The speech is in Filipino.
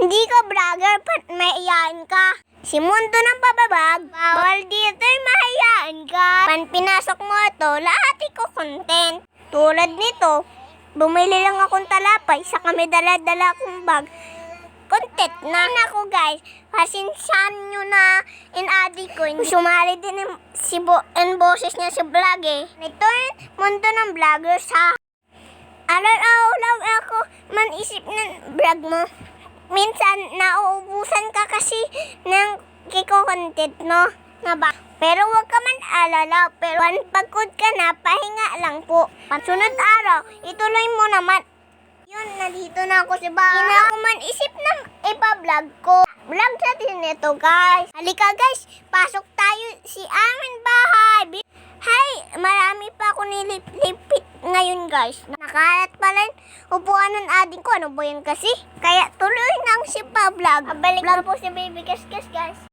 Hindi ka vlogger, pat mahihain ka. Si Mundo ng pababag, bawal dito yung mahayaan ka. Pan pinasok mo ito, lahat ko content. Tulad nito, bumili lang akong talapay sa kami dala-dala kong bag. Content na ako guys. Pasinsahan nyo na in-adi ko. Sumali din si bo, yung boses niya sa vlog eh. Ito yung mundo ng vlogger sa Araw-araw ako man isip ng vlog mo. Minsan, nauubusan ka kasi ng kiko content, no? Na ba? Pero huwag ka man alala. Pero pan pagod ka na, pahinga lang po. Pansunod araw, ituloy mo naman. Yun, nandito na ako sa bahay. Hindi na ako man isip ng ipa-vlog ko. Vlog sa din ito, guys. Halika, guys. Pasok tayo si amin bahay. Hay, marami pa ako nilipit ngayon, guys. Nakalat pala yung upuan ng ading ko. Ano ba yan kasi? Kaya tuloy nang si pa-vlog. Balik na po si Baby Kas Kas, guys.